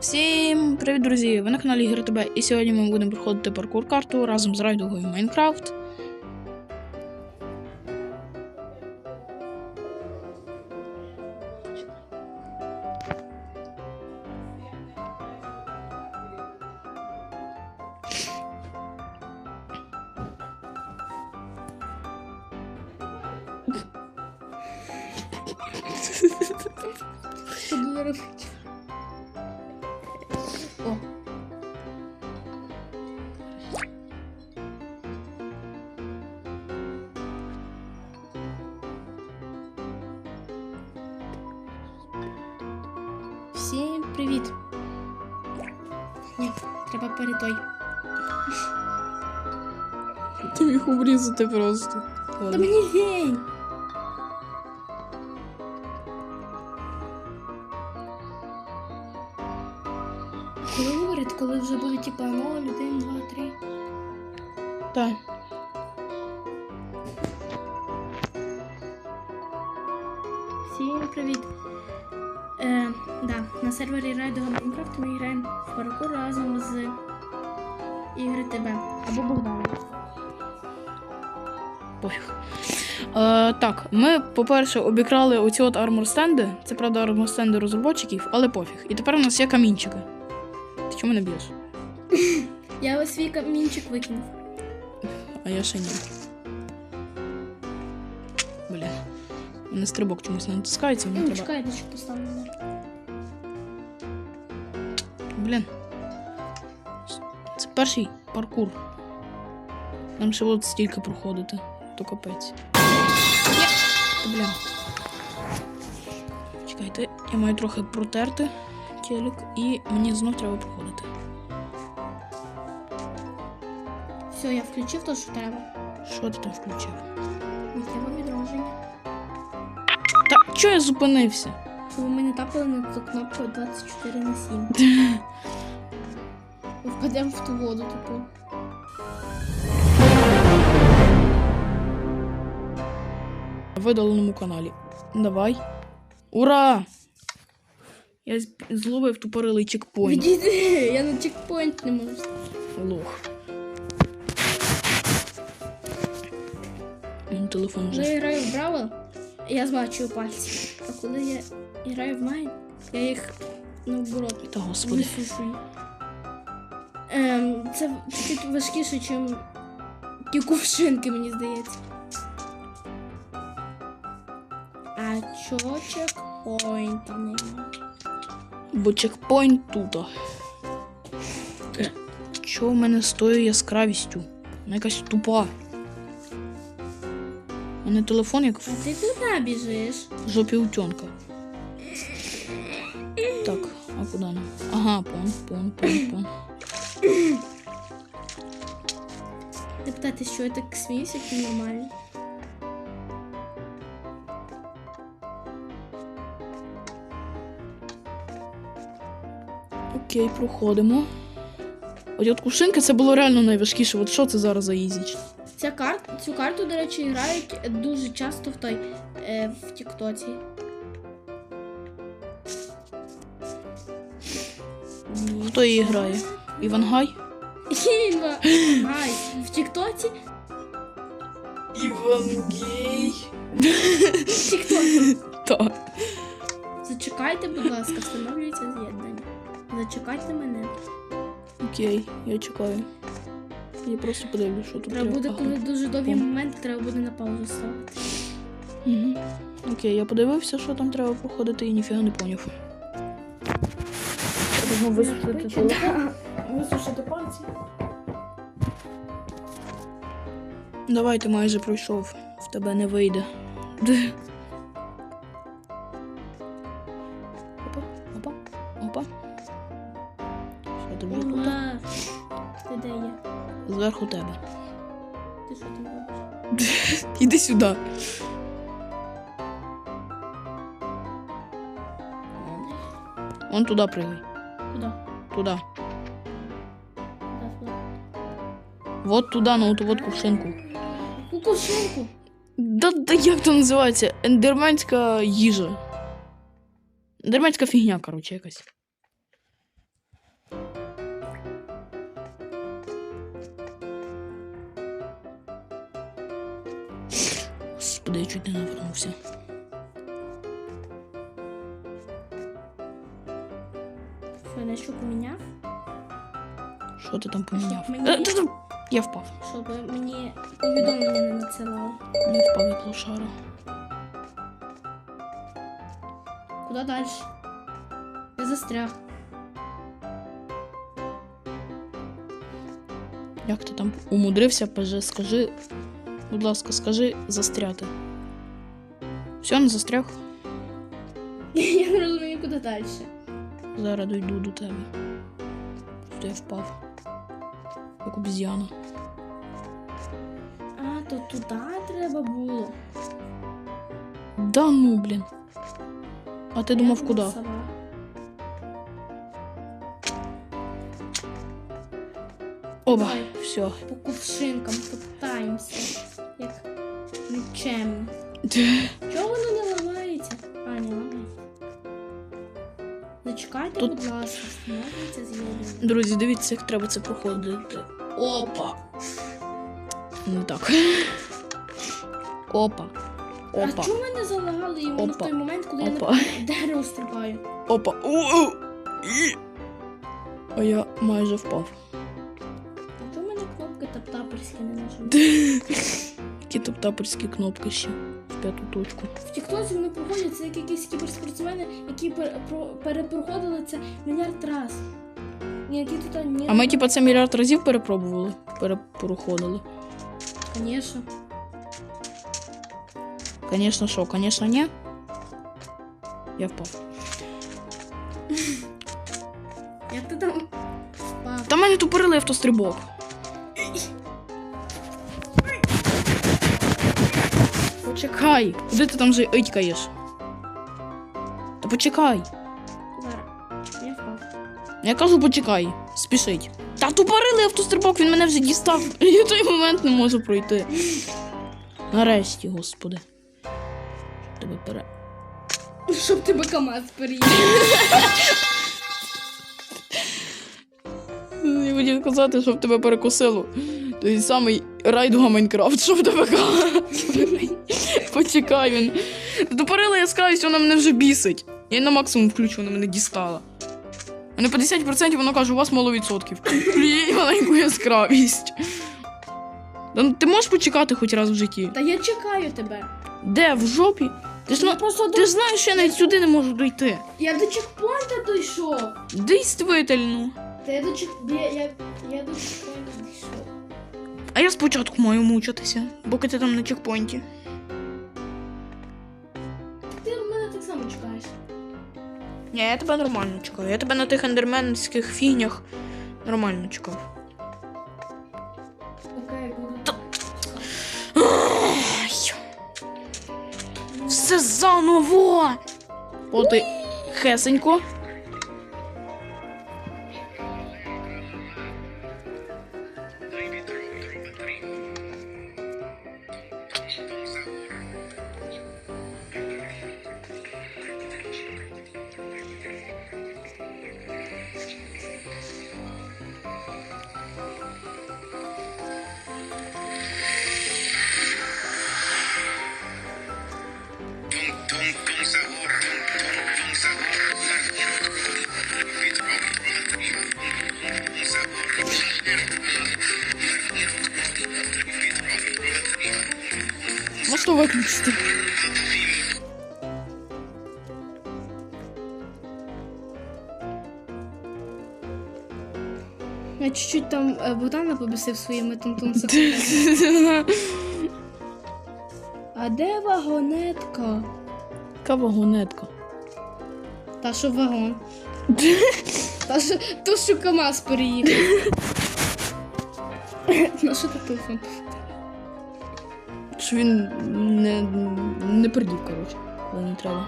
Всім привіт, друзі! Ви на каналі Ігри ТБ, і сьогодні ми будемо проходити паркур карту разом з райдугою Майнкрафт. Треба перед той. Ти міг обрізати просто. Та мені гень. Коли говорить, коли вже буде типа 0, 1, 2, 3. Так. Сервері Райдуга Майнкрафт ми граємо в паркур разом з Ігри ТБ або Богданом. Пофіг. Е, так, ми, по-перше, обікрали оці от арморстенди. Це правда арморстенди розробників, але пофіг. І тепер у нас є камінчики. Ти чому не б'єш? Я ось свій камінчик викинув. А я ще ні. Бля. У мене стрибок чомусь не натискається, мені Ну, треба. чекай, я поставлю. Блін. Це перший паркур. Нам ще от стільки проходити. То капець. Та, Блін. Чекайте, я маю трохи протерти телек і мені знов треба проходити. Все, я включив те, що треба. Що ти там включив? Треба відродження. Та чого я зупинився? Щоб ми не тапали на цю кнопку 24 на 7. Ми впадемо в ту воду, типу. В видаленому каналі. Давай. Ура! Я зловив тупорилий чекпоінт. Відійди, я на чекпоінт не можу. Лох. Телефон вже. я граю в Бравл, я змачую пальці. А коли я граю в Майн, я їх наоборот Та господи. висушую. Ем, це чуть важкіше, ніж ті кувшинки, мені здається. А чого чекпоінта немає? Бо чекпоінт тут. Що в мене з тою яскравістю? Вона якась тупа. У мене телефон як А ти куди біжиш? жопі утенка. Так, а куди нам? Ага, пон, пон, пон, пон. Ти питати, що я так сміюся, як нормально. Окей, проходимо. От от кувшинки це було реально найважкіше. От що це зараз за ізіч? Ця кар... Цю карту, до речі, грають дуже часто в той е, в Тіктоці. Хто її грає? Івангай? Іва, Гай, в Тіктоці. Івангей. В Тіктоці. Так. Зачекайте, будь ласка, встановлюється з'єднання. Зачекайте мене. Окей, я чекаю. Я просто подивлюсь, що тут Треба буде, Ага. коли дуже довгі Пом. моменти, треба буде на паузу ставити. Угу. Окей, я подивився, що там треба проходити, і ніфіга не поняв. Треба висушити телефон. Висушити пальці. Давай, ти майже пройшов. В тебе не вийде. туди пригай. Куди? Туди. Куди, куди? Вот туди, на оту вот кувшинку. Кувшинку. Да, да як то називається? Ендерменська їжа. Ендерменська фігня, коротше, якась. Господи, я чуть не навернувся. Що, я що поміняв? Що ти там поміняв? Мені- Е, там- Я впав. Щоб мені повідомлення не надсилали. Я впав як лошара. Куди далі? Я застряг. Як ти там умудрився, скажи, будь ласка, скажи застряти. Все, не застряг. Я не розумію, куди далі. Зараз дойду до тебе. Що я впав. Як обіз'яна. А, то туди треба було. Да ну, блін. А ти думав, Я куди? сама. Оба, Давай. все. По кувшинкам питаємося. Як нічим. Чого воно не ламається? А, не ламається. Зачекайте, Тут- будь ласка, встановлюється з'єднання. Друзі, дивіться, як треба це проходити. Опа. Не так. Опа. А чому ми не залагали йому в Опа. той момент, коли я на дерево стрибаю? Опа. У-у. І. А я майже впав. А чому в мене кнопки таптаперські не нажимають? Які топтаперські кнопки ще в п'яту точку. В Тіктоці вони проходять це як якісь кіберспортсмени, які пер- про- перепроходили це мільярд раз. Ні, які тут ні. А ми, типа, це мільярд разів перепробували, перепроходили. Звісно. Конечно, що, конечно, ні. Я впав. Як ти там впав? Та мене тупорили автострибок. Почекай. Куди ти там же итькаєш? Та почекай. Зараз. Я впав. Я кажу, почекай. Спішить. Та тупорили автострибок, він мене вже дістав. Я той момент не можу пройти. Нарешті, господи. Тебе пере. Щоб тебе КамАЗ переїхав. Я хотів казати, щоб тебе перекосило. Той самий райдуга Майнкрафт, щоб тебе казати. Почекай він. Тупорила яскравість, вона мене вже бісить. Я її на максимум включу, вона мене дістала. А не 50% воно каже, у вас мало відсотків. Їй маленьку яскравість. Та ну, Ти можеш почекати хоч раз в житті? Та я чекаю тебе. Де? В жопі? Ти ж, Я на- просто до... ти ж знаєш, що я навіть сюди не можу дойти. Я до чекпоінта дійшов. Дійствительно. Та я до чек... Я, я, я до. А я спочатку маю мучитися, поки ти там на чекпоінті. Ти мене так само чекаєш. Ні, я тебе нормально чекаю. Я тебе на тих ендерменських фігнях нормально чекав. Окей, буду. Ай. Все заново. От і хесенько. Виключити. Я чуть-чуть там е, Богдана побісив своїми тунтунцями. А де вагонетка? Яка вагонетка. Та що вагон. Та що, то, що КамАЗ переїхав. Ну що ти туфом? Що він не, не придів, коротше, коли не треба.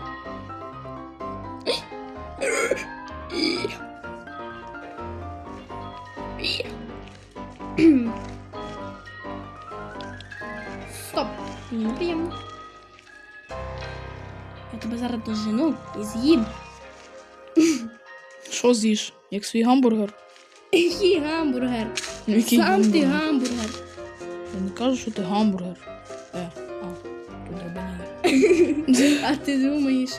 Стоп! Мені неприємно. Я тебе зараз дожену і з'їм. Що з'їш? Як свій гамбургер? Який гамбургер. Який Сам ти гамбургер? гамбургер. Я не кажу, що ти гамбургер. А ти думаєш?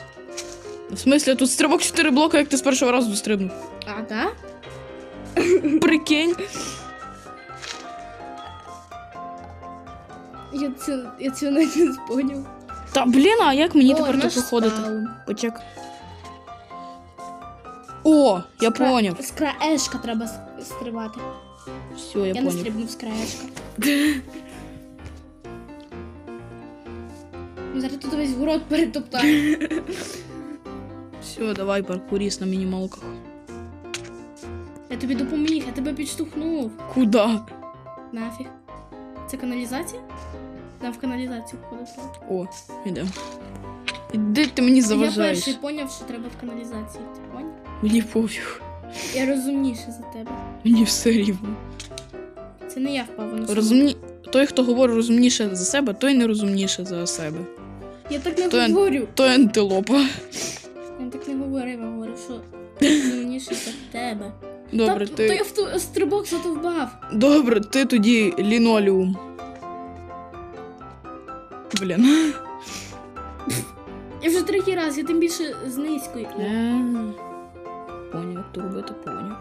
В смислі, тут стрибок 4 блока, як ти з першого разу дострибнув. А, так? Прикинь. Я це, я це навіть не споняв. Та блін, а як мені О, тепер наш тут виходити? спаун. Почек. О, я кра- поняв. З краешка треба с- стрибати. Все, я, Я, не поняв. стрибнув з краешка. Зараз тут весь город перетоптаю. Все, давай паркуріст на мінімалках. Я тобі допоміг, я тебе підштовхнув. Куда? Нафіг. Це каналізація? Нам в каналізацію входити. О, ідемо. Іди ти мені Я перший поняв, що треба в каналізації. Ти поняв? Мені пофіг. Я розумніше за тебе. Мені все рівно. Це не я впав на Розумні... Той, хто говорить розумніше за себе, той не розумніше за себе. Я так не То говорю. Той антилопа. Я так не говорив, я говорю, що розумніше за тебе. Добре, Та, ти. то я в ту стрибок задовбав. Добре, ти тоді лінолеум. Блін. Я вже третій раз, я тим більше з низькою. Е, Поняв, як то робити, поняв.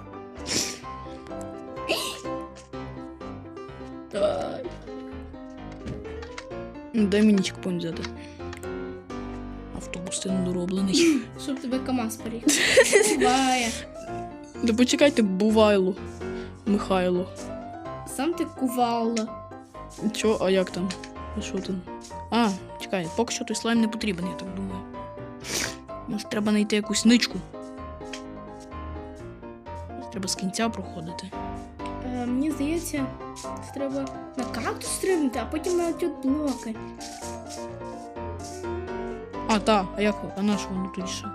Дай мені чекпоінт взяти. Автобус ти недороблений. Щоб тебе КамАЗ переїхав. Буває. Да почекайте, бувайло. Михайло. Сам ти кувала. Чо, а як там? А що там? А, чекай, поки що той слайм не потрібен, я так думаю. Може, треба знайти якусь ничку. Треба з кінця проходити. Е, мені здається, треба на кактус стрибнути, а потім на ті от блоки. А, та, а як? А на що воно ще?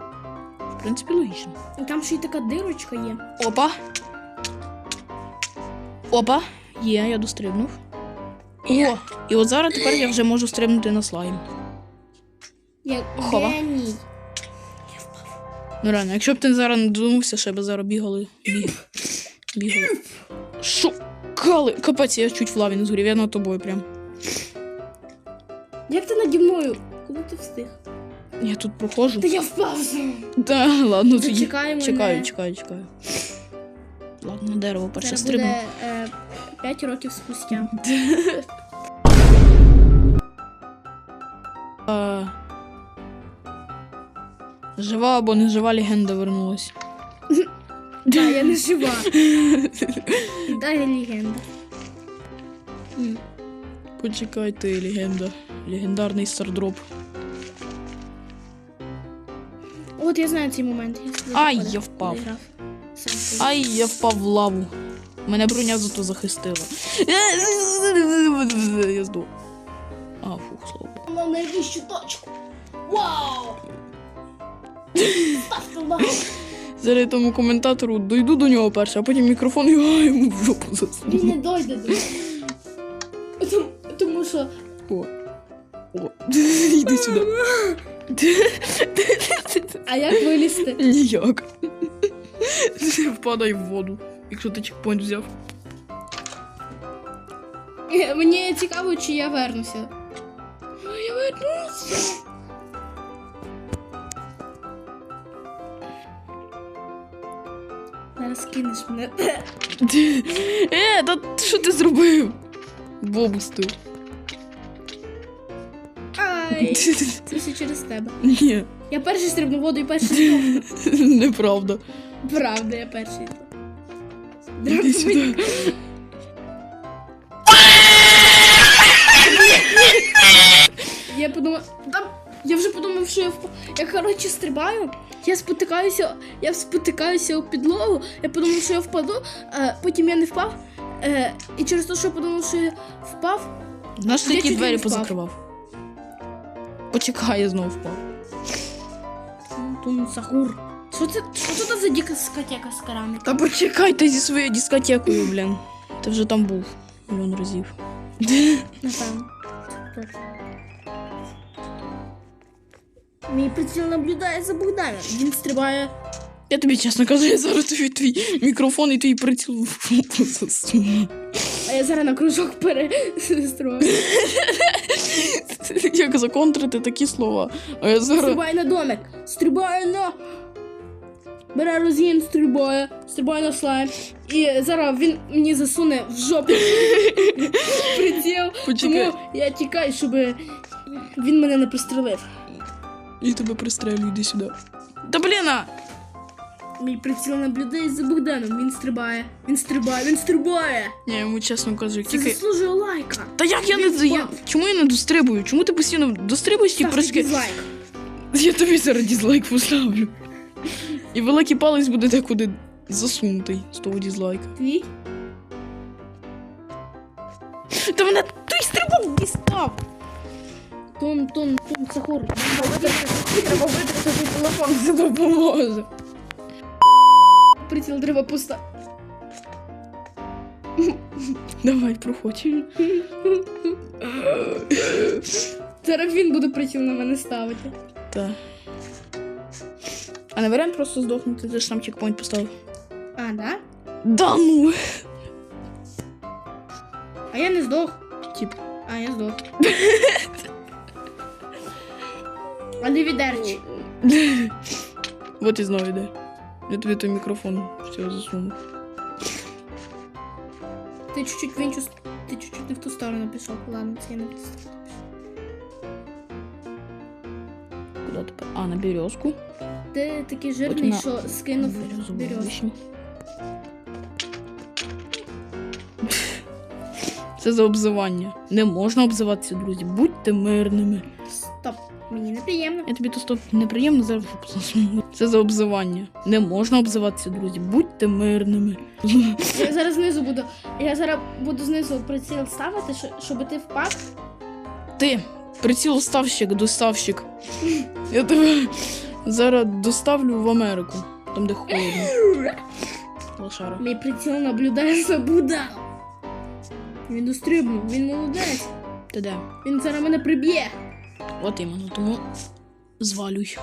В принципі, логічно. І Там ще й така дирочка є. Опа. Опа. Є, я дострибнув. О, і от зараз тепер я вже можу стрибнути на слайм. Як Хова. геній. Ну реально, якщо б ти зараз не додумався, ще б зараз бігали. Біг. Бігали. Шукали. Капець, я чуть в лаві не згорів, я над тобою прям. Як ти наді мною? Коли ти встиг? Я тут проходжу. Та я впав. Та, ладно, тоді. Зачекай. Чекаю, чекаю, чекаю. Ладно, на дерево перше стрибну. буде е, 5 років спустя. Жива або не жива легенда вернулась. Да, я не жива. Да, я легенда. Почекай ти, легенда. Легендарний стардроп. От я знаю цей момент. Ай, я впав. Ай, я впав в лаву. Мене броня зато захистила. Я здох. А, фух, слава На найвищу точку. Вау! Ставте лайк. Зараз я тому коментатору дойду до нього перше, а потім мікрофон і ай, йому в жопу Він не дойде до. Тому, тому що О. О. Йди сюди. А як вилізти? Ніяк. Впадай в воду, якщо ти чекпоінт взяв. Е, Мені цікаво, чи я вернуся. Я вернуся. Зараз кинеш мене. Е, та що ти зробив? Бобус ти. Це все через тебе. Ні, Я перший стрибну воду і перший здох. неправда. Правда, я перший. Іди сюди. Я подумав, там, я вже подумав, що я впав. Я коротше стрибаю, я спотикаюся, я спотикаюся у підлогу, я подумав, що я впаду, а потім я не впав. Е, і через те, що я подумав, що я впав, ти Я які чуть двері впав. позакривав. Почекай, я знову впав. Тун Сахур. Що це, що це за дискотека з кераміки? Та почекай ти зі своєю дискотекою, блін. Ти вже там був мільйон разів. Напевно. Мій приціл наблюдає за Богданом. Він стрибає. Я тобі чесно кажу, я зараз тобі твій мікрофон і твій приціл я зараз на кружок перестрою. Як законтрити такі слова. А я зараз. Стрибай на домик. Стрибай на. Бере розгін, стрибає, стрибає на слайм. І зараз він мені засуне в жопу приціл. Почекай. Тому я тікаю, щоб він мене не пристрелив. І тебе пристрелю, йди сюди. Та блін! а! Мій приціл наблюдає за Богданом. Він стрибає, він стрибає, він стрибає. Я йому чесно кажу, Це тільки. заслужує лайка. Та як я не Він я... впав. Чому я не дострибую? Чому ти постійно дострибуєш ті Ставте прыжки? дизлайк. Я тобі зараз дізлайк поставлю. І великий палець буде декуди засунутий з того дізлайка. Твій? Та мене той стрибок дістав! Тон, тон, тон, Сахор. Треба витратити телефон, це допоможе. Приціл треба пуста. Давай, проходь. Зараз він буде приціл на мене ставити. Так. А не варіант просто здохнути, ти ж сам чекпоінт поставив. А, да? Да ну! А я не здох. Тип. А, я здох. А не відерч. Вот і знову йде. Я тобі той мікрофон все засуну. Ти чуть-чуть в іншу... Ти чуть-чуть не в ту сторону пішов. Ладно, це я не в ту сторону. Куди тепер? А, на березку. Ти такий жирний, на- що скинув Березову берез. Це за обзивання. Не можна обзиватися, друзі. Будьте мирними. Стоп. Мені неприємно. Я тобі то стоп неприємно зараз. Це за обзивання. Не можна обзиватися, друзі. Будьте мирними. Я зараз знизу буду. Я зараз буду знизу приціл ставити, щоб ти впав. Ти, прицілоставщик, доставщик. Я тебе зараз доставлю в Америку, там де холодно. Лошара. Мій приціл наблюдає за Буда. Він дострибнув, він молодець. Ти де? Він зараз мене приб'є. От іменно, тому звалюй.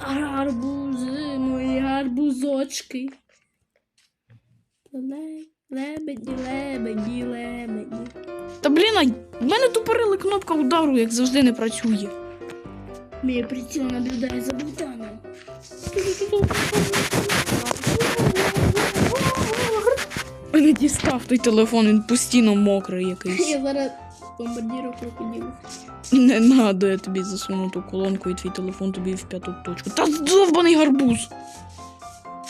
Гарбузи, мої гарбузочки. Ле- Лебеді, лебеді, лебеді. Та блін, а в мене тупорила кнопка удару, як завжди не працює. Мій приціл наблюдає за Богданом. Не дістав той телефон, він постійно мокрий якийсь. Я зараз бомбардірую крокодилів. Не надо, я тобі засуну ту колонку і твій телефон тобі в п'яту точку. Та довбаний гарбуз!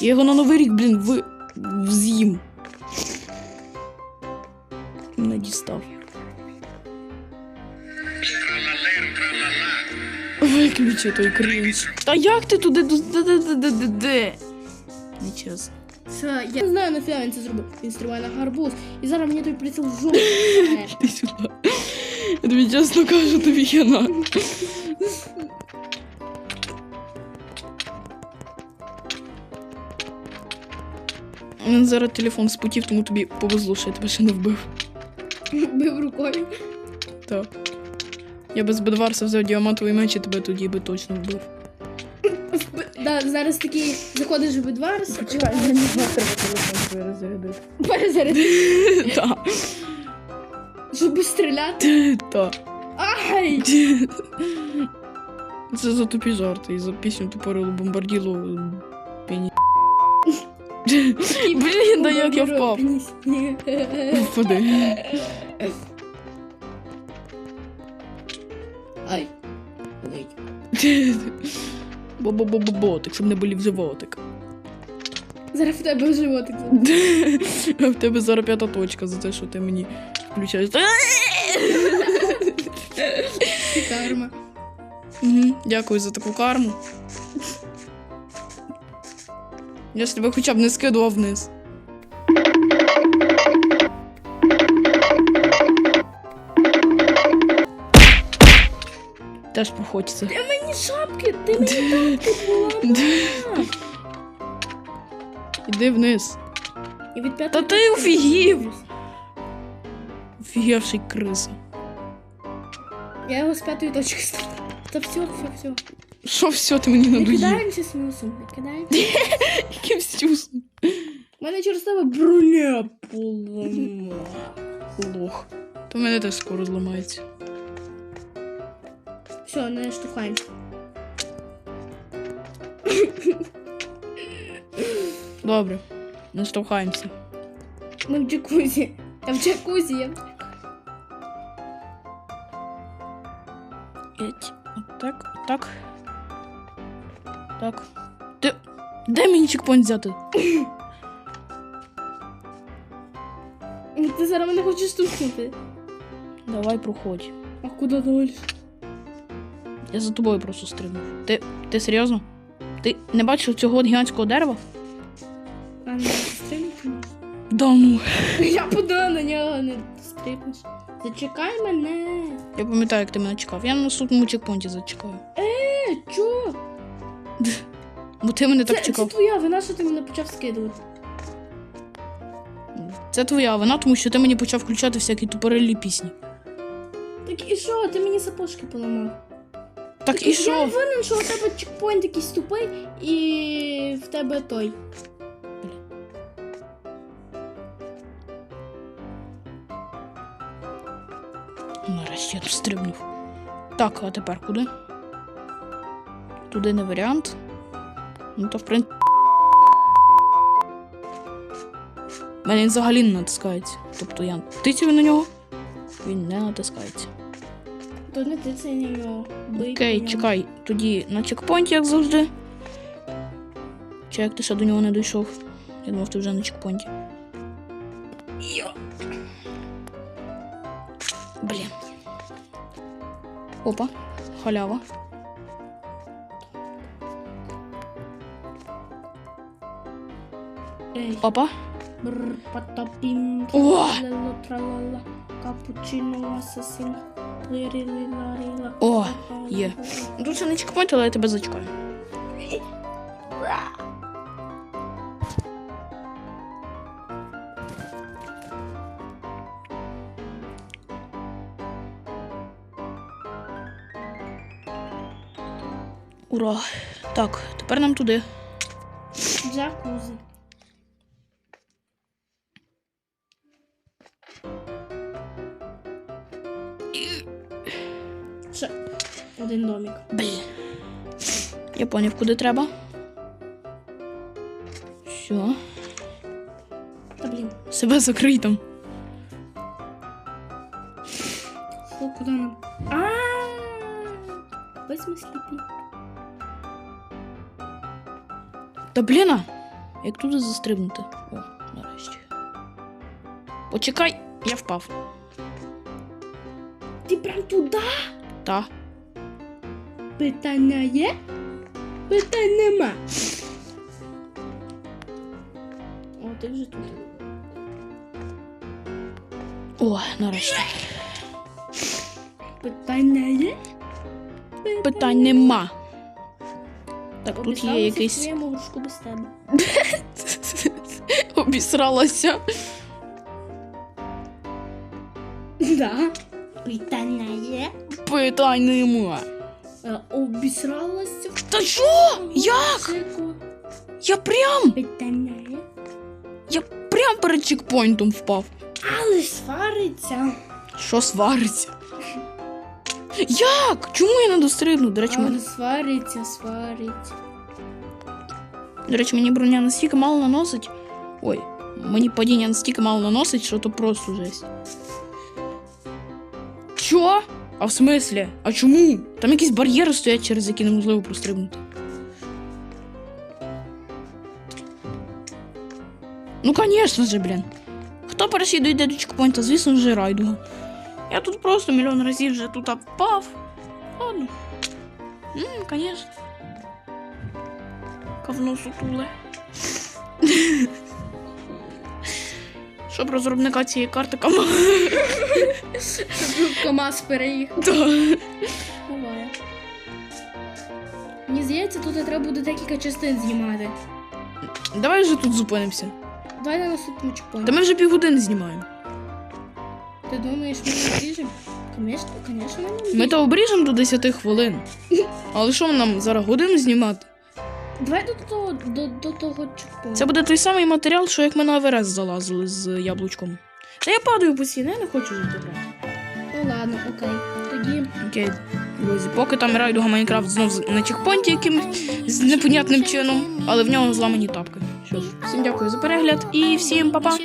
Я його на новий рік, блін, в... з'їм. Не дістав. Виключи той крінж. Та як ти туди де? Нечесно. Все, я не знаю, нафіга він це зробив. Він стрибає на гарбуз. І зараз мені той приціл в жопу. Ти сюди. Я тобі чесно кажу, тобі хіна. Мене зараз телефон спутів, тому тобі повезло, що я тебе ще не вбив. Бив рукою. Так. Я без Бедварса взяв діамантовий меч і тебе тоді би точно вбив. Да, зараз такий заходиш в бедварс. мені треба телефон перезарядити. Перезаряди, Так. щоб стріляти. Так. Ай! Це за тупі жарти і за пісню тупорило бомбарділо. Пені. Блін, да як я впав. Впади. Ай. Бо-бо-бо-бо-ботик, щоб не болів животик. Зараз в тебе животик. А в тебе зараз п'ята точка за те, що ти мені включаєш. Карма. Угу, дякую за таку карму. Я ж тебе хоча б не скидував вниз. Теж проходиться. Шапки, ти мені шапки була. Іди вниз. І від Та ти офігів! Офігевший криса. Я його з п'ятої точки ставлю. Та все, все, все. Що все ти мені надоїв? кидаємося смусом, не кидаємося. Яким стюсом? У мене через тебе броня поламала. Лох. То в мене теж скоро зламається. все, не штукаємося. Добре. Не штовхаємося. Ми в джакузі. Я в джакузі. Я... Еть. Отак, отак. Так. Де, де мені чекпоінт взяти? Ти зараз мене хочеш штукнути. Давай проходь. А куди далі? Я за тобою просто стрибнув. Ти, ти серйозно? Ти не бачив цього гігантського дерева? А не? Да ну. Я подала на нього, не стрибнеш. Зачекай мене. Я пам'ятаю, як ти мене чекав. Я на наступному чекпоінті зачекаю. Е, чо? Бо ти мене Це, так це чекав. твоя вина, що ти мене почав скидувати. Це твоя вина, тому що ти мені почав включати всякі тупорилі пісні. Так і що, ти мені сапожки поламав. Так і Я що? винен, що у тебе чекпоінт якийсь тупий і в тебе той. Нарешті я тут стрибнув. Так, а тепер куди? Туди не варіант. Ну то в принципі. Мене він взагалі не натискається. Тобто я тицю на нього, він не натискається. То не ти це нього. Бий Окей, чекай, тоді на чекпоінті, як завжди. Чи як ти ще до нього не дійшов? Я думав, ти вже на чекпоінті. Йо. Блін. Опа, халява. Ей. Опа. Бррр, патапім, О! капучино, асасин. О, є. Тут ще не чекпоінт, але я тебе зачекаю. Ура! Так, тепер нам туди. Джакузі. Один домик. Блін. Я поняв, куди треба. Все. Та блін, Себе закрий там. що куди нам? А Ось ми сліпі. Та бліна! Як туди застрибнути? О, нарешті. Почекай, я впав. Ти прям туди? Та. Питання є? Питань нема. О, ти вже тут. О, нарешті. Питання є? Питань нема. Так, тут є якийсь. своєму горшку без тебе. Обісралася. Да. Питання є? Питань нема. Обісралася. Та що? Як? Я прям, я прям перед чекпоінтом впав. Але свариться. Що свариться? Як? Чому я не дострибну? До речі, мене, свариться, свариться. до речі, мені броня настільки мало наносить. Ой, мені падіння настільки мало наносить, що то просто жесть. Що? А в смислі? А чому? Там якісь бар'єри стоять, через які неможливо прострибнути. Ну, звісно же, блін. Хто перший дойде до чекпоінта, звісно ж, райдуга. Я тут просто мільйон разів вже тут впав. Ладно. Ну, звісно. Ковно сутуле. Щоб розробника цієї карти кама. Щоб КамАЗ переїхав. Буває. Мені здається, тут треба буде декілька частин знімати. Давай вже тут зупинимося. Давай на наступному Та ми вже півгодини знімаємо. Ти думаєш, ми не обріжемо? Звісно, звісно, ми не Ми то обріжемо до 10 хвилин. Але що нам зараз годину знімати? Давай до того до, до того чупа. Це буде той самий матеріал, що як ми на Аверес залазили з яблучком. Та я падаю постійно, я не хочу забрати. Ну ладно, окей. Тоді. Окей, друзі, поки там райдуга Майнкрафт знов на чекпонті якимось з непонятним чином, але в нього зламані тапки. Що ж, всім дякую за перегляд і всім па-па!